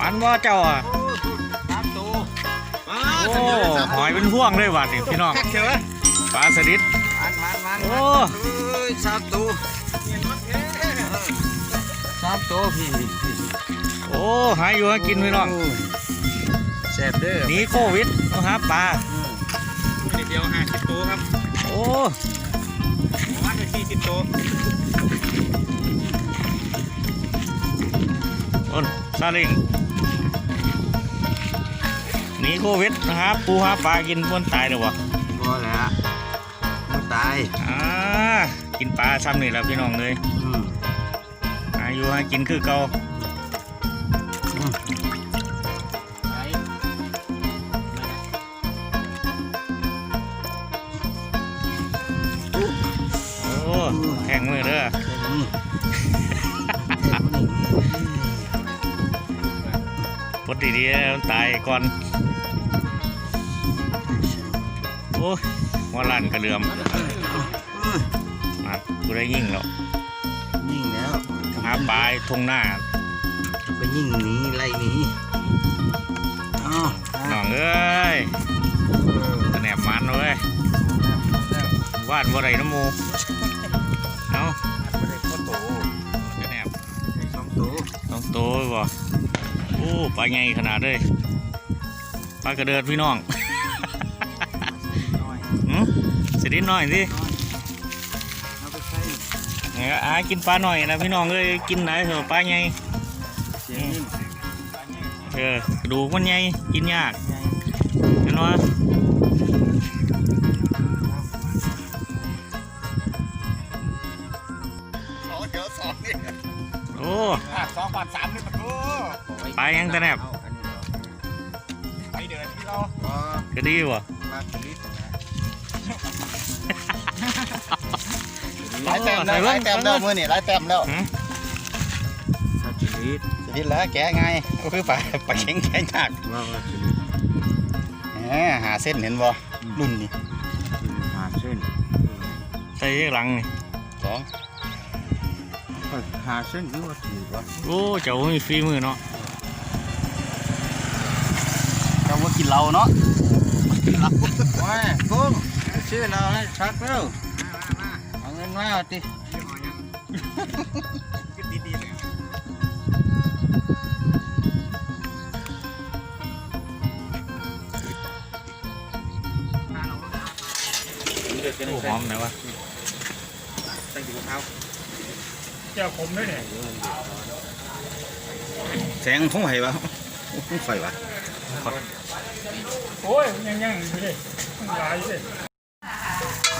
มันว่าเจ้าอะโอ้ถูกสามตัวมาโอ้หอยเป็นพ่วงเลยว่ะนี่พี่น้องแค่เฉยปลาสลิดมันมันมันโอ้เอ้ยสามตัวสามตัวพี่พี่โอ้หายอยู่หากินพี่น้องแซ่บเด้อหนีโควิดมาหาปลาเดียวห้าสิบตัวครับโอ้ประมาณสี่สิบตัว นซาเลิงหนีโควิดนะฮะปูหาปลากินมันตายเลยวะพอแล้วมันตายอ่ากินปลาซ้ำนี่แหละพี่น้องเลยอืมหาอยู่หากินคือเก่า ดดีๆมันตายก่อน โอ้ยหัวลั่นกระเหลือมมากูได้ยิ่งแล้วยิ่งแล้วหาปลาทงหน้าไปยิ่งหนีไล่หนีอ้าวน้องเอ้ยตะแหนบมันเว้ยวาดบ่ได้น้ำหมูเอ้าไม่ได้ข้อโตตะแหนบได้สองตัวต้องโตไว้บ่ โอ้ปลาใหญ่ขนาดเลยปลากระเดิดพี่น้องน้อยหืมสินิดหน่อยสิเอาไปใช้เนี่ยอากินปลาหน่อยนะพี่น้องเอ้ยกินไหนเถอะปลาใหญ่เสียงนิ่มเออกระดูกมันใหญ่กินยากเห็นว่าสองเดี๋ยวสองนี่โอ้สองบาทสามนี่ ประตูปลายังตะแหนบไปเดินที่เราก็ดีบ่มาผลิตนะหลายแต้มแล้วหลายแต้มแล้วมือนี่หลายแต้มแล้วหืมมาผลิตสิทิศแล้วแกะไงก็คือปลาปลาเข็งแข็งยากว่ามาผลิตแหมหาเส้นเห็นบ่รุ่นนี่หาเส้นใส่หลังนี่สองหาเส้นหรือว่าถือวะโอ้เจ้ามีฝีมือเนาะ เจ้าว่ากินเราเนาะว้ากุ้งชื่อเราให้ชักเร็วเอาเงินมาเอาติโอ้หอมไหนวะตั้งอยู่เท้าเจ้าผมด้วยเนี่ยแสงของไฟวะของไฟวะ โอ้ยยังยังอยู่ดิมันหลายสิ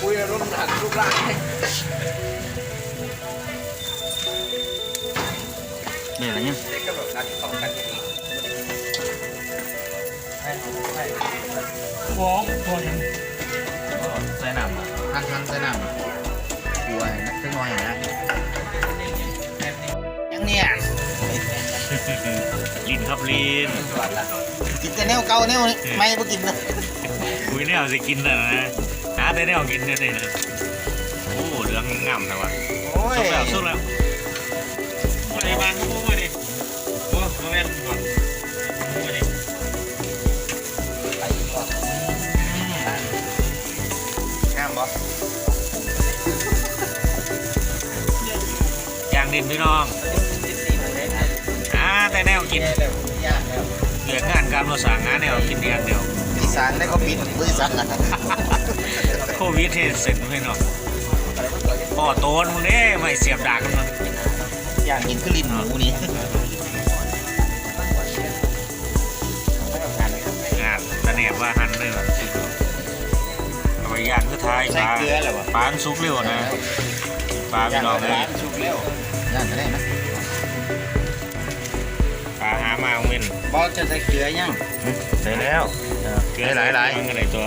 คุยอารมณ์หักลูกหลานนี่อะไรเนี่ยเด็กก็แบบรักต่อกันอย่างนี้วองตัวยังใส่น้ำหั่นหั่นใส่น้ำกลัวนักเส้นน้อยนะ ลินครับลินกินแต่แนวเก่าแนวนี้ไม่บ่กินนะคุยแนวสิกินแต่นะหาแต่แนวกินเนี่ยนี่นะโอ้เหลืองงามนะวะโอ้ยสุกแล้วสุกแล้วไอ้บ้านกูมาดิโอ้โหแม่นบ่มาดิงามบ่ย่างดินพี่น้องอ่า แต่แนวกินยากแล้วเหลืองานการมาสั่งงานแนวกินอย่างเดียวอีสานได้เขาปิดบริษัทนะโควิดเทศเสร็จพี่น้องพ่อโตนมึงเด้ไม่เสียบดากกันมันอยากกินคือลิ้นหมูนี่งานตะแหนบว่าหันเลยว่ะเอาไปย่างคือทายใส่ปลาเกลือแล้วบ่ปลามันสุกเร็วนะปลาพี่น้องเลยร้านสุกแล้วย่างก็ได้นะปลาหามาเว้นบ่จะใส่เกลือยังใส่แล้วเกลือหลายๆมันก็ได้ตัว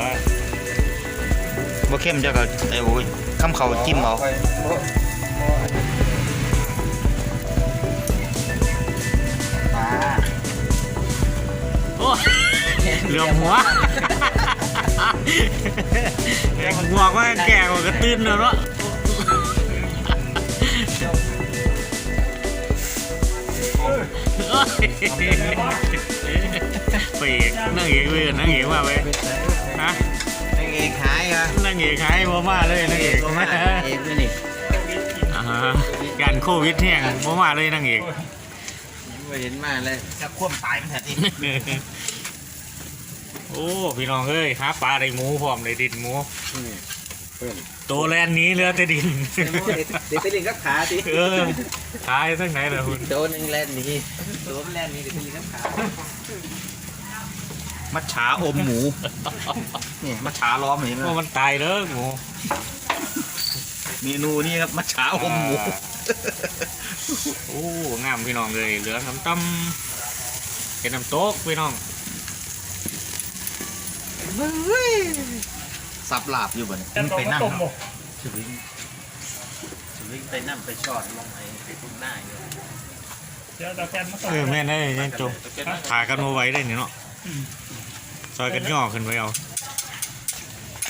บ่เข้มเจ้าก็ไอ้โอ้ยคำเขาจิ้มเอาปลาโอ้เหลือมหัวแกงหัวก็แก่กว่ากระตื้นเลยเนาะ ไปอีกนั่งเอกเว้ยนั่งเอกมาไปฮะนางเอกหายเหรอนั่งเอกหายบ่มาเลยนั่งเอกมาเอกด้วยนี่อ่าฮะการโควิดแห้งบ่มาเลยนั่งเอกไม่เห็นมาเลยจะคว่ำตายมันแท้ที่โอ้พี่น้องเอ้ยหาปลาได้หมูพร้อมได้ดินหมูเพื่ โตแลนหนี้เหลือแต่ดิน เดี๋ยวไปเล่นกับขาสิเออขายทั้งไหนล่ะคุณโดนนึงแลนนี่โดนแลนนี่เดี๋ยวไปเล่นกับขามัดฉาอมหมูนี่มัดฉาล้อมเห็นไหมว่ามันตายเด้อหมูเมนูนี่ครับมัดฉาอมหมูโอ้งามพี่น้องเลยเหลือน้ำต้มเป็นน้ำโต๊กพี่น้อง สับหลาบอยู่บ่เนี่ยแต่ต้องมาต้มหมกสวิงสวิงไปนั่งไปชอดลงไอ้ไอ้ตุ้งหน้าอยู่เดี๋ยวเราแกนมาต้มเออแม่นได้ยังจงขากันมาไว้ได้นี่เนาะซอยกันย่อขึ้นไปเอา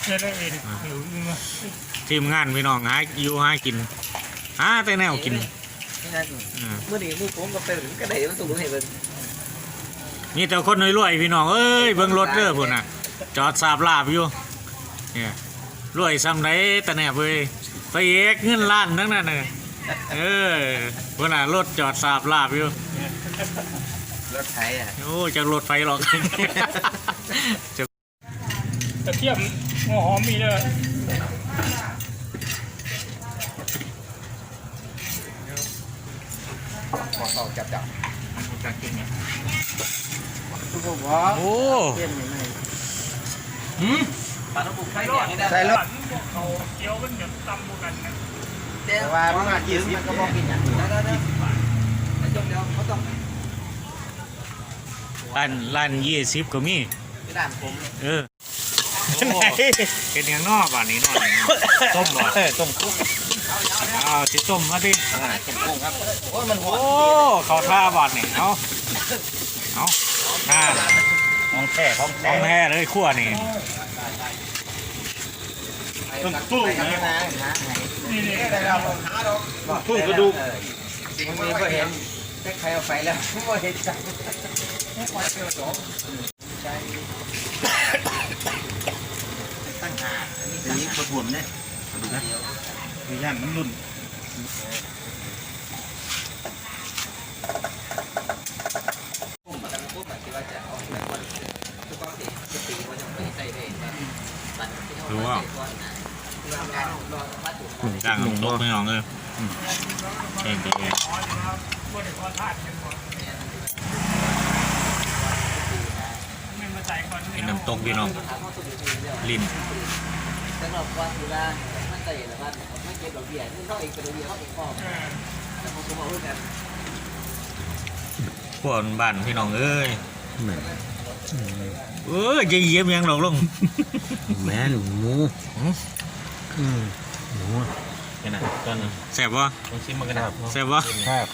เดี๋ยวเราเองหิวนึงอะทีมงานพี่น้องหาอยู่หากินหาแต่แนวกินนี่นั่นอ่าเมื่อนี้มือผมก็เป็นก็ได้มันสูงให้เป็นมีแต่คนรวยๆพี่น้องเอ้ยเบิ่งรถเด้อพุ่นน่ะจอดสาบลาบอยู่ เนี่ยรวยซ้ำไดแต่แนบเว้ยไปเอกเงินล้านทั้งนั้นน่ะเออพุ่นน่ะรถจอดสาบลาบอยู่ รถไถอะโอ้จากรถไฟหรอกจะกระเทียมหัวหอมมีเลยขอต่อจับจับทุกคนว่าโอ้เข้มยังไงปลาตะบุกไข่แดงนี่ได้ใส่รถเขาเกี๊ยวมันแบบตำบกันนะแต่ว่ามันมายืมมันก็บอกกินอย่างอื่นได้ได้จบแล้วเขาต้องร้านร้านยี่สิบก็มีไปด่านผมเออเป็นอย่างนอกบ้านนี้นอกต้มบ่ต้มกุ้งเอาสิต้มมาดิต้มกุ้งครับโอ้ยมันหัวโอ้เขาท่าบ้านนี่เอาเอาท่าของแท้ของขแท้องแท้เลยขั้วนี่ ต้นตู้นะนี่นี่แต่เราหาดอกตู้กระดูกสิ่งนี้ก็เห็นถ้าใครเอาไปแล้วก็เห็นจังไม่ควรเจอจบใช่ตั้งหาอันนี้กระดูกเนี่ยดูนะคืย่านมันนุ่น กุ้งมาตั้งกุ้งมาคิดว่าจะเอาแบบว่าทุกคนสิจะตีว่าจะไม่ใส่ได้มันที่เขา รู้ว่า ที่ว่าการรอวัตถุ กลางลงโต๊ะไม่น้องเออเก่งเก่ง อ๋อนี่ครับ บนคอทาดกันหมดไม่มาใส่ก่อนเป็นน้ำตกพี่น้องลิ้นสำหรับว่าคือว่ามันใส่แล้วว่าไม่เก็บดอกเบี้ยคือเขาเองเป็นดอกเบี้ยเขาเองพอเออแต่ผมก็บอกว่ากันพวกบ้านพี่น้องเอ้ยเออจะเยี่ยมยังดอกลงแม่นหมูอืมหมู กันนะตอนนี้แซ่บวะต้องชิมมันกันนะครับแซ่บวะครับ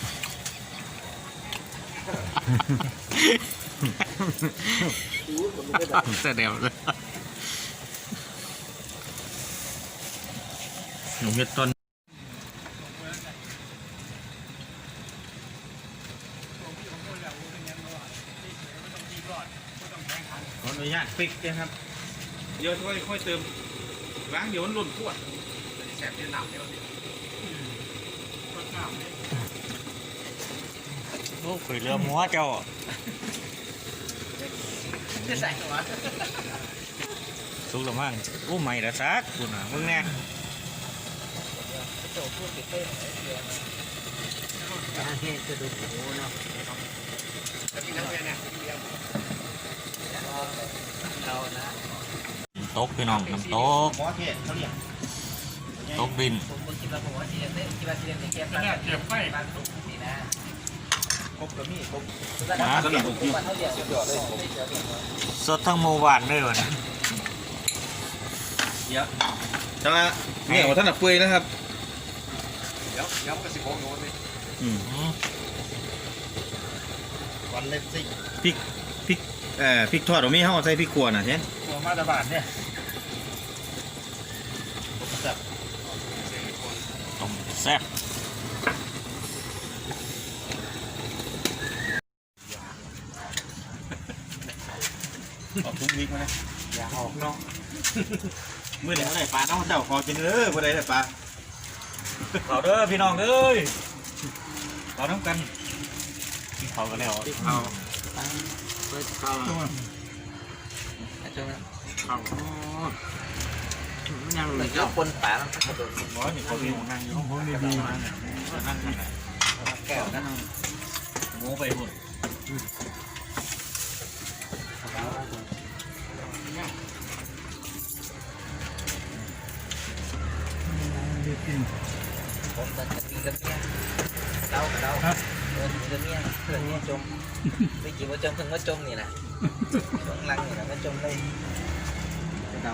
แซ่บเดียวเลยหนุ่มเม็ดต้นขออนุญาตปิกนะครับ เดี๋ยวค่อยค่อยเติมล้างเดี๋ยวมันหล่นขวด แสบที่หนาวเดี๋ยวโอ้ข่อยเรือหัวเจ้าจะใส่หัวสุกแล้วมั้งโอ้ไม่ละซักคุณน่ะมึงแน่จะดูหมูเนาะเรานะตกพี่น้องน้ำตกหมอเทศเขาเรียกตก ดินผมคิดว่าผมว่าที่เล่นคิดว่าที่เล่นในเกมขนาดเก็บไฟบ้านทุกนี่นะครบกระมี่ครบแล้วก็เก็บมบ้านเขาเดียวสุดยอดเยผมสดทั้งหมู่บ้านเลยวันนี้แต่ว่าเนี่ยของท่านอะเปื่อยนะครับอืมวันเล็บซิพริกพริกเอ่อพริกทอดเราไม่เข้าใส่พริกขัวน่ะเช่นหัวมาตะบานเนี่ย ซ่บออกทุกวิกมาเลยอย่าออกนอกมื่อไหร่เมื่อไหร่ปลาน้องเดาคอกินเลยอเมื่อไหร่ได้ปลาเขาเด้อพี่น้องเด้อเราน้ำกันเขากันแล้วเขาเขาเข้า ช่วงนั้นเขายังเหมือนกับคนป่ามันกระโดดหมอนี่เขามีนั่งอยู่ผมดีดีนั่งนั่งกันแก้วนั่นโง่ไปหมดผมจะกินกับเมียเดาเดาเออกินกับเมียเพื่อนจมไปกินว่าจมเพิ่งว่าจมนี่นะช่วงลังนี่นะว่าจมเลยเดา